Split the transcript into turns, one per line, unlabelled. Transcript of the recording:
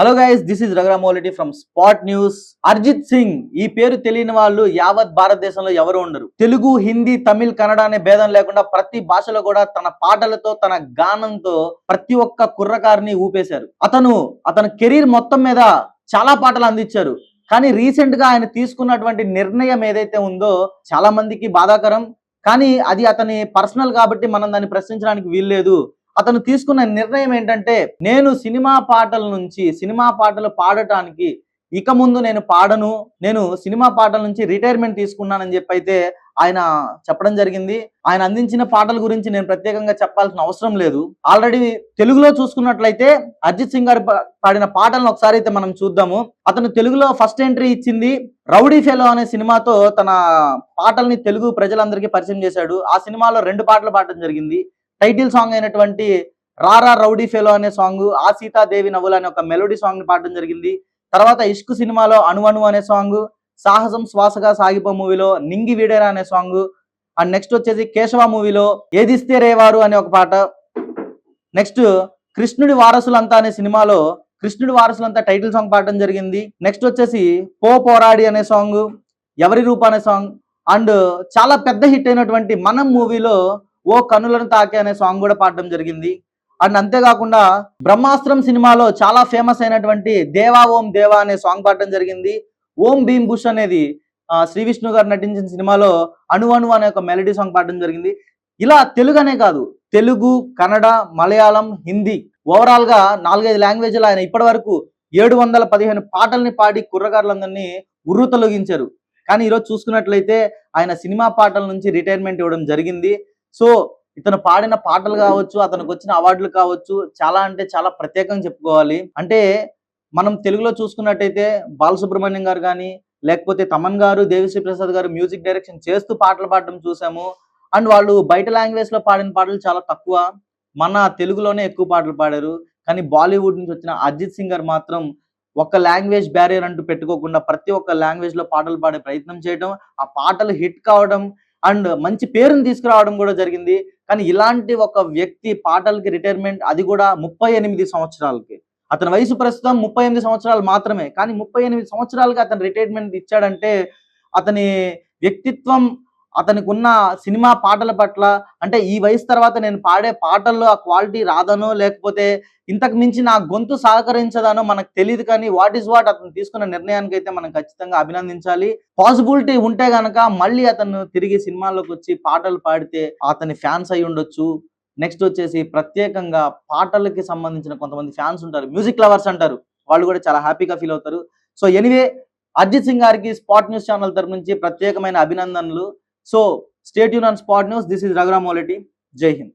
Hello guys this is రఘురామోలిటీ from spot news Arijit Singh ఈ పేరు తెలియని వాళ్ళు యావత్ భారతదేశంలో ఎవరు ఉండరు. తెలుగు హిందీ తమిళ్ కన్నడ అనే భేదం లేకుండా ప్రతి భాషలో కూడా తన పాటలతో తన గానంతో ప్రతి ఒక్క కుర్రకారిని ఊపేశారు. అతను అతని కెరీర్ మొత్తం మీద చాలా పాటలు అందించారు. కానీ రీసెంట్గా ఆయన తీసుకున్నటువంటి నిర్ణయం ఏదైతే ఉందో చాలా మందికి బాధాకరం. కానీ అది అతని పర్సనల్ కాబట్టి మనం దాన్ని ప్రశ్నించడానికి వీల్లేదు. అతను తీసుకున్న నిర్ణయం ఏంటంటే నేను సినిమా పాటల నుంచి సినిమా పాటలు పాడటానికి ఇక ముందు నేను పాడను నేను సినిమా పాటల నుంచి రిటైర్మెంట్ తీసుకున్నానని చెప్పి అయితే ఆయన చెప్పడం జరిగింది. ఆయన అందించిన పాటల గురించి నేను ప్రత్యేకంగా చెప్పాల్సిన అవసరం లేదు. ఆల్రెడీ తెలుగులో చూసుకున్నట్లయితే అర్జిత్ సింగ్ గారు పాడిన పాటలను ఒకసారి అయితే మనం చూద్దాము. అతను తెలుగులో ఫస్ట్ ఎంట్రీ ఇచ్చింది రౌడీ ఫెలో అనే సినిమాతో తన పాటల్ని తెలుగు ప్రజలందరికీ పరిచయం చేశాడు. ఆ సినిమాలో రెండు పాటలు పాడటం జరిగింది. టైటిల్ సాంగ్ అయినటువంటి రారా రౌడీ ఫెలో అనే సాంగ్ ఆ సీతాదేవి నవ్వులు అనే ఒక మెలోడీ సాంగ్ని పాడడం జరిగింది. తర్వాత ఇష్క్ సినిమాలో అణువణు అనే సాంగ్ సాహసం శ్వాసగా సాగిపో మూవీలో నింగి వీడేరా అనే సాంగ్ అండ్ నెక్స్ట్ వచ్చేసి కేశవ మూవీలో ఏదిస్తే రేవారు అనే ఒక పాట. నెక్స్ట్ కృష్ణుడి వారసులంతా అనే సినిమాలో కృష్ణుడి వారసులంతా టైటిల్ సాంగ్ పాడడం జరిగింది. నెక్స్ట్ వచ్చేసి పో పోరాడి అనే సాంగ్ ఎవరి రూప అనే సాంగ్ అండ్ చాలా పెద్ద హిట్ అయినటువంటి మనం మూవీలో ఓ కనులను తాకే అనే సాంగ్ కూడా పాడడం జరిగింది. అండ్ అంతేకాకుండా బ్రహ్మాస్త్రం సినిమాలో చాలా ఫేమస్ అయినటువంటి దేవా ఓం దేవా అనే సాంగ్ పాడడం జరిగింది. ఓం భీమ్ బుష్ అనేది శ్రీ విష్ణు గారు నటించిన సినిమాలో అణు అణు అనే ఒక మెలడీ సాంగ్ పాడడం జరిగింది. ఇలా తెలుగు అనే కాదు తెలుగు కన్నడ మలయాళం హిందీ ఓవరాల్గా నాలుగైదు లాంగ్వేజ్లు ఆయన ఇప్పటి వరకు ఏడు వందల పదిహేను పాటల్ని పాడి కుర్రగారులందరినీ ఉర్రు తొలగించారు కానీ ఈరోజు చూసుకున్నట్లయితే ఆయన సినిమా పాటల నుంచి రిటైర్మెంట్ ఇవ్వడం జరిగింది. సో ఇతను పాడిన పాటలు కావచ్చు అతనికి వచ్చిన అవార్డులు కావచ్చు చాలా అంటే చాలా ప్రత్యేకంగా చెప్పుకోవాలి. అంటే మనం తెలుగులో చూసుకున్నట్టయితే బాలసుబ్రహ్మణ్యం గారు కానీ లేకపోతే తమన్ గారు దేవిశ్రీ ప్రసాద్ గారు మ్యూజిక్ డైరెక్షన్ చేస్తూ పాటలు పాడడం చూసాము. అండ్ వాళ్ళు బయట లాంగ్వేజ్లో పాడిన పాటలు చాలా తక్కువ. మన తెలుగులోనే ఎక్కువ పాటలు పాడారు. కానీ బాలీవుడ్ నుంచి వచ్చిన అజిత్ సింగ్ గారు మాత్రం ఒక లాంగ్వేజ్ బ్యారియర్ అంటూ పెట్టుకోకుండా ప్రతి ఒక్క లాంగ్వేజ్లో పాటలు పాడే ప్రయత్నం చేయడం ఆ పాటలు హిట్ కావడం అండ్ మంచి పేరుని తీసుకురావడం కూడా జరిగింది. కానీ ఇలాంటి ఒక వ్యక్తి పాటలకి రిటైర్మెంట్ అది కూడా ముప్పై ఎనిమిది సంవత్సరాలకి. అతని వయసు ప్రస్తుతం ముప్పై ఎనిమిది సంవత్సరాలు మాత్రమే. కానీ ముప్పై ఎనిమిది సంవత్సరాలకి అతను రిటైర్మెంట్ ఇచ్చాడంటే అతని వ్యక్తిత్వం అతనికి ఉన్న సినిమా పాటల పట్ల అంటే ఈ వయసు తర్వాత నేను పాడే పాటల్లో ఆ క్వాలిటీ రాదనో లేకపోతే ఇంతకు మించి నా గొంతు సహకరించదనో మనకు తెలియదు కానీ వాట్ ఈస్ వాట్ అతను తీసుకున్న నిర్ణయానికి అయితే మనం ఖచ్చితంగా అభినందించాలి. పాసిబిలిటీ ఉంటే గనక మళ్ళీ అతను తిరిగి సినిమాల్లోకి వచ్చి పాటలు పాడితే అతని ఫ్యాన్స్ అయి ఉండొచ్చు. నెక్స్ట్ వచ్చేసి ప్రత్యేకంగా పాటలకి సంబంధించిన కొంతమంది ఫ్యాన్స్ ఉంటారు. మ్యూజిక్ లవర్స్ అంటారు. వాళ్ళు కూడా చాలా హ్యాపీగా ఫీల్ అవుతారు. సో ఎనివే అర్జిత్ సింగ్ గారికి స్పాట్ న్యూస్ ఛానల్ తరపు నుంచి ప్రత్యేకమైన అభినందనలు. So stay tuned on Spot News. This is Raghuram Molety. Jai Hind.